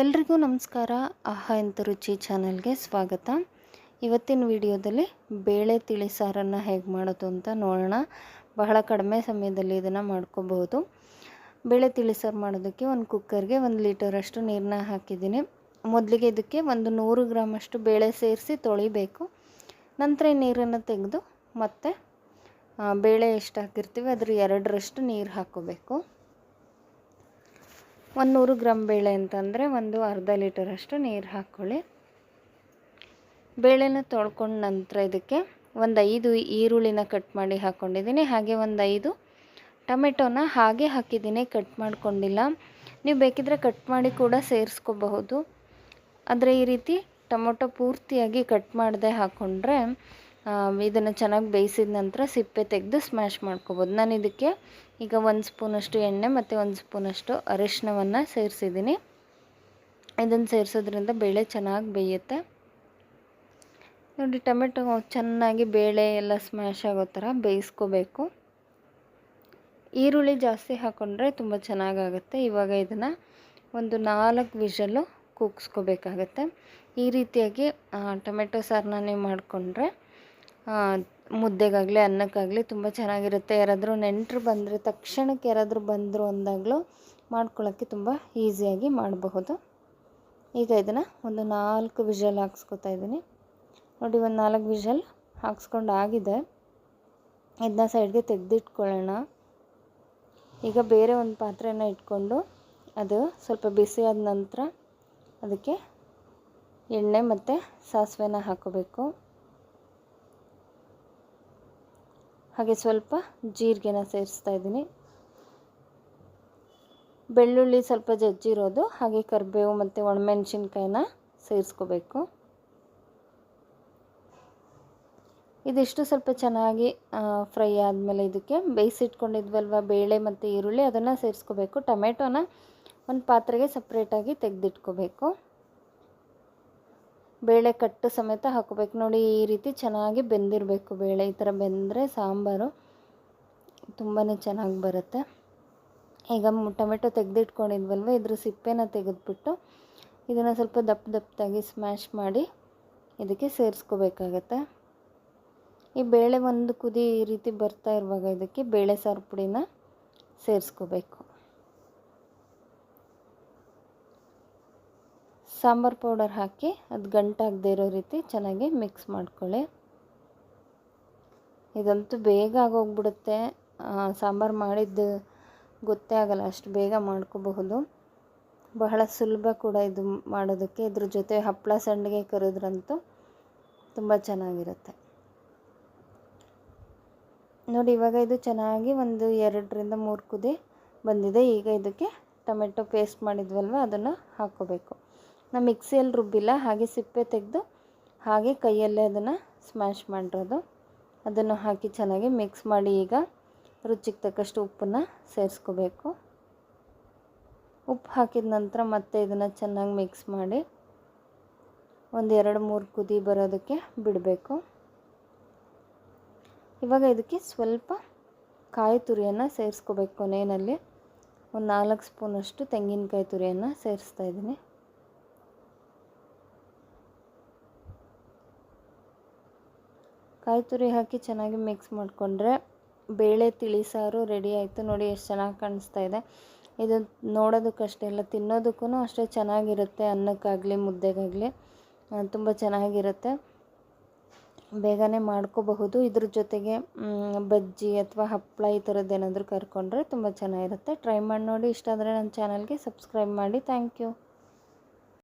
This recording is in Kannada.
ಎಲ್ರಿಗೂ ನಮಸ್ಕಾರ. ಆಹಾ ಎಂತ ರುಚಿ ಚಾನಲ್ಗೆ ಸ್ವಾಗತ. ಇವತ್ತಿನ ವಿಡಿಯೋದಲ್ಲಿ ಬೇಳೆ ತಿಳಿ ಸಾರನ್ನು ಹೇಗೆ ಮಾಡೋದು ಅಂತ ನೋಡೋಣ. ಬಹಳ ಕಡಿಮೆ ಸಮಯದಲ್ಲಿ ಇದನ್ನು ಮಾಡ್ಕೋಬಹುದು. ಬೇಳೆ ತಿಳಿ ಸಾರು ಮಾಡೋದಕ್ಕೆ ಒಂದು ಕುಕ್ಕರ್ಗೆ ಒಂದು ಲೀಟರಷ್ಟು ನೀರನ್ನ ಹಾಕಿದ್ದೀನಿ. ಮೊದಲಿಗೆ ಇದಕ್ಕೆ ಒಂದು ನೂರು ಗ್ರಾಮಷ್ಟು ಬೇಳೆ ಸೇರಿಸಿ ತೊಳಿಬೇಕು. ನಂತರ ನೀರನ್ನು ತೆಗೆದು ಮತ್ತೆ ಬೇಳೆ ಎಷ್ಟು ಹಾಕಿರ್ತೀವಿ ಅದ್ರ ಎರಡರಷ್ಟು ನೀರು ಹಾಕ್ಕೋಬೇಕು ಒಂದು ನೂರು ಗ್ರಾಮ್ ಬೇಳೆ ಅಂತಂದರೆ ಒಂದು ಅರ್ಧ ಲೀಟರಷ್ಟು ನೀರು ಹಾಕ್ಕೊಳ್ಳಿ ಬೇಳೆನ ತೊಳ್ಕೊಂಡ ನಂತರ ಇದಕ್ಕೆ ಒಂದು ಐದು ಈರುಳ್ಳಿನ ಕಟ್ ಮಾಡಿ ಹಾಕ್ಕೊಂಡಿದ್ದೀನಿ ಹಾಗೆ ಒಂದು ಐದು ಟೊಮೆಟೊನ ಹಾಗೆ ಹಾಕಿದ್ದೀನಿ. ಕಟ್ ಮಾಡ್ಕೊಂಡಿಲ್ಲ. ನೀವು ಬೇಕಿದ್ರೆ ಕಟ್ ಮಾಡಿ ಕೂಡ ಸೇರಿಸ್ಕೋಬಹುದು. ಆದರೆ ಈ ರೀತಿ ಟೊಮೊಟೊ ಪೂರ್ತಿಯಾಗಿ ಕಟ್ ಮಾಡದೆ ಹಾಕ್ಕೊಂಡ್ರೆ ಇದನ್ನು ಚೆನ್ನಾಗಿ ಬೇಯಿಸಿದ ನಂತರ ಸಿಪ್ಪೆ ತೆಗೆದು ಸ್ಮ್ಯಾಶ್ ಮಾಡ್ಕೋಬೋದು ನಾನು ಇದಕ್ಕೆ ಈಗ ಒಂದು ಸ್ಪೂನಷ್ಟು ಎಣ್ಣೆ ಮತ್ತು ಒಂದು ಸ್ಪೂನಷ್ಟು ಅರಿಶಿನವನ್ನು ಸೇರಿಸಿದ್ದೀನಿ. ಇದನ್ನು ಸೇರಿಸೋದ್ರಿಂದ ಬೇಳೆ ಚೆನ್ನಾಗಿ ಬೇಯುತ್ತೆ. ನೋಡಿ, ಟೊಮೆಟೊ ಚೆನ್ನಾಗಿ ಬೇಳೆ ಎಲ್ಲ ಸ್ಮ್ಯಾಶ್ ಆಗೋ ಥರ ಬೇಯಿಸ್ಕೋಬೇಕು. ಈರುಳ್ಳಿ ಜಾಸ್ತಿ ಹಾಕ್ಕೊಂಡ್ರೆ ತುಂಬ ಚೆನ್ನಾಗಾಗುತ್ತೆ. ಇವಾಗ ಇದನ್ನು ಒಂದು ನಾಲ್ಕು ವಿಷಲು ಕೂಗಿಸ್ಕೋಬೇಕಾಗತ್ತೆ. ಈ ರೀತಿಯಾಗಿ ಟೊಮೆಟೊ ಸಾರನ್ನ ನೀವು ಮಾಡಿಕೊಂಡ್ರೆ ಮುದ್ದೆಗಾಗಲಿ, ಅನ್ನಕ್ಕಾಗಲಿ ತುಂಬ ಚೆನ್ನಾಗಿರುತ್ತೆ. ಯಾರಾದರೂ ನೆಂಟರು ಬಂದರೆ ತಕ್ಷಣಕ್ಕೆ ಯಾರಾದರೂ ಬಂದರು ಅಂದಾಗಲೂ ಮಾಡ್ಕೊಳ್ಳೋಕ್ಕೆ ತುಂಬ ಈಸಿಯಾಗಿ ಮಾಡಬಹುದು. ಈಗ ಇದನ್ನು ಒಂದು ನಾಲ್ಕು ವಿಷಲ್ ಹಾಕ್ಸ್ಕೊತಾ ಇದ್ದೀನಿ. ನೋಡಿ, ಒಂದು ನಾಲ್ಕು ವಿಷಲ್ ಹಾಕ್ಸ್ಕೊಂಡು ಆಗಿದೆ. ಇದನ್ನ ಸೈಡ್ಗೆ ತೆಗೆದಿಟ್ಕೊಳ್ಳೋಣ. ಈಗ ಬೇರೆ ಒಂದು ಪಾತ್ರೆನ ಇಟ್ಕೊಂಡು ಅದು ಸ್ವಲ್ಪ ಬಿಸಿ ಆದ ನಂತರ ಅದಕ್ಕೆ ಎಣ್ಣೆ ಮತ್ತು ಸಾಸಿವೆನ ಹಾಕೋಬೇಕು. ಹಾಗೆ ಸ್ವಲ್ಪ ಜೀರಿಗೆನ ಸೇರಿಸ್ತಾ ಇದ್ದೀನಿ. ಬೆಳ್ಳುಳ್ಳಿ ಸ್ವಲ್ಪ ಜಜ್ಜಿರೋದು, ಹಾಗೆ ಕರಿಬೇವು ಮತ್ತು ಒಣಮೆಣಸಿನ್ಕಾಯಿನ ಸೇರಿಸ್ಕೋಬೇಕು. ಇದಿಷ್ಟು ಸ್ವಲ್ಪ ಚೆನ್ನಾಗಿ ಫ್ರೈ ಆದಮೇಲೆ ಇದಕ್ಕೆ ಬೇಯಿಸಿಟ್ಕೊಂಡಿದ್ವಲ್ವ, ಬೇಳೆ ಮತ್ತು ಈರುಳ್ಳಿ ಅದನ್ನು ಸೇರಿಸ್ಕೋಬೇಕು. ಟೊಮೆಟೊನ ಒಂದು ಪಾತ್ರೆಗೆ ಸಪ್ರೇಟಾಗಿ ತೆಗೆದಿಟ್ಕೋಬೇಕು. ಬೇಳೆ ಕಟ್ಟು ಸಮೇತ ಹಾಕಬೇಕು. ನೋಡಿ, ಈ ರೀತಿ ಚೆನ್ನಾಗಿ ಬೆಂದಿರಬೇಕು ಬೇಳೆ. ಈ ಥರ ಬೆಂದರೆ ಸಾಂಬಾರು ತುಂಬಾ ಚೆನ್ನಾಗಿ ಬರುತ್ತೆ. ಈಗ ಟೊಮೆಟೊ ತೆಗೆದಿಟ್ಕೊಂಡಿದ್ವಲ್ವ? ಇದ್ರ ಸಿಪ್ಪೆನ ತೆಗೆದುಬಿಟ್ಟು ಇದನ್ನು ಸ್ವಲ್ಪ ದಪ್ಪ ದಪ್ಪದಾಗಿ ಸ್ಮ್ಯಾಶ್ ಮಾಡಿ ಇದಕ್ಕೆ ಸೇರಿಸ್ಕೋಬೇಕಾಗತ್ತೆ. ಈ ಬೇಳೆ ಒಂದು ಕುದಿ ಈ ರೀತಿ ಬರ್ತಾ ಇರುವಾಗ ಇದಕ್ಕೆ ಬೇಳೆ ಸಾರು ಪುಡಿನ ಸೇರಿಸ್ಕೋಬೇಕು. ಸಾಂಬಾರು ಪೌಡರ್ ಹಾಕಿ ಅದು ಗಂಟಾಗದೇ ಇರೋ ರೀತಿ ಚೆನ್ನಾಗಿ ಮಿಕ್ಸ್ ಮಾಡ್ಕೊಳ್ಳಿ. ಇದಂತೂ ಬೇಗ ಆಗೋಗ್ಬಿಡುತ್ತೆ. ಸಾಂಬಾರು ಮಾಡಿದ್ದು ಗೊತ್ತೇ ಆಗಲ್ಲ, ಅಷ್ಟು ಬೇಗ ಮಾಡ್ಕೋಬಹುದು. ಬಹಳ ಸುಲಭ ಕೂಡ ಇದು ಮಾಡೋದಕ್ಕೆ. ಇದ್ರ ಜೊತೆ ಹಪ್ಪಳ ಸಂಡಿಗೆ ಕರೆದ್ರಂತೂ ತುಂಬ ಚೆನ್ನಾಗಿರುತ್ತೆ. ನೋಡಿ, ಇವಾಗ ಇದು ಚೆನ್ನಾಗಿ ಒಂದು ಎರಡರಿಂದ ಮೂರು ಕುದಿ ಬಂದಿದೆ. ಈಗ ಇದಕ್ಕೆ ಟೊಮೆಟೊ ಪೇಸ್ಟ್ ಮಾಡಿದ್ವಲ್ವ, ಅದನ್ನು ಹಾಕ್ಕೋಬೇಕು ನಾ ಮಿಕ್ಸಿಯಲ್ಲಿ ರುಬ್ಬಿಲ್ಲ, ಹಾಗೆ ಸಿಪ್ಪೆ ತೆಗೆದು ಹಾಗೆ ಕೈಯಲ್ಲೇ ಅದನ್ನು ಸ್ಮ್ಯಾಶ್ ಮಾಡಿರೋದು. ಅದನ್ನು ಹಾಕಿ ಚೆನ್ನಾಗಿ ಮಿಕ್ಸ್ ಮಾಡಿ ಈಗ ರುಚಿಗೆ ತಕ್ಕಷ್ಟು ಉಪ್ಪನ್ನು ಸೇರಿಸ್ಕೋಬೇಕು. ಉಪ್ಪು ಹಾಕಿದ ನಂತರ ಮತ್ತೆ ಇದನ್ನು ಚೆನ್ನಾಗಿ ಮಿಕ್ಸ್ ಮಾಡಿ ಒಂದು ಎರಡು ಮೂರು ಕುದಿ ಬರೋದಕ್ಕೆ ಬಿಡಬೇಕು. ಇವಾಗ ಇದಕ್ಕೆ ಸ್ವಲ್ಪ ಕಾಯಿ ತುರಿಯನ್ನು ಸೇರಿಸ್ಕೋಬೇಕು ಕೊನೆಯಲ್ಲಿ. ಒಂದು ನಾಲ್ಕು ಸ್ಪೂನಷ್ಟು ತೆಂಗಿನಕಾಯಿ ತುರಿಯನ್ನು ಸೇರಿಸ್ತಾ ಇದ್ದೀನಿ. ಕಾಯಿ ತುರಿ ಹಾಕಿ ಚೆನ್ನಾಗಿ ಮಿಕ್ಸ್ ಮಾಡಿಕೊಂಡ್ರೆ ಬೇಳೆ, ತಿಳಿ, ಸಾರು ರೆಡಿ ಆಯಿತು. ನೋಡಿ ಎಷ್ಟು ಚೆನ್ನಾಗಿ ಕಾಣಿಸ್ತಾ ಇದೆ. ಇದು ನೋಡೋದಕ್ಕಷ್ಟೇ ಅಲ್ಲ ತಿನ್ನೋದಕ್ಕೂ ಅಷ್ಟೇ ಚೆನ್ನಾಗಿರುತ್ತೆ ಅನ್ನಕ್ಕಾಗಲಿ, ಮುದ್ದೆಗಾಗಲಿ. ತುಂಬ ಚೆನ್ನಾಗಿರುತ್ತೆ. ಬೇಗನೆ ಮಾಡ್ಕೋಬಹುದು. ಇದ್ರ ಜೊತೆಗೆ ಬಜ್ಜಿ ಅಥವಾ ಹಪ್ಪಳ ಈ ಥರದ್ದು ಏನಾದರೂ ಕರ್ಕೊಂಡ್ರೆ ತುಂಬ ಚೆನ್ನಾಗಿರುತ್ತೆ. ಟ್ರೈ ಮಾಡಿ ನೋಡಿ. ಇಷ್ಟ ಆದರೆ ನನ್ನ ಚಾನಲ್ಗೆ ಸಬ್ಸ್ಕ್ರೈಬ್ ಮಾಡಿ. Thank you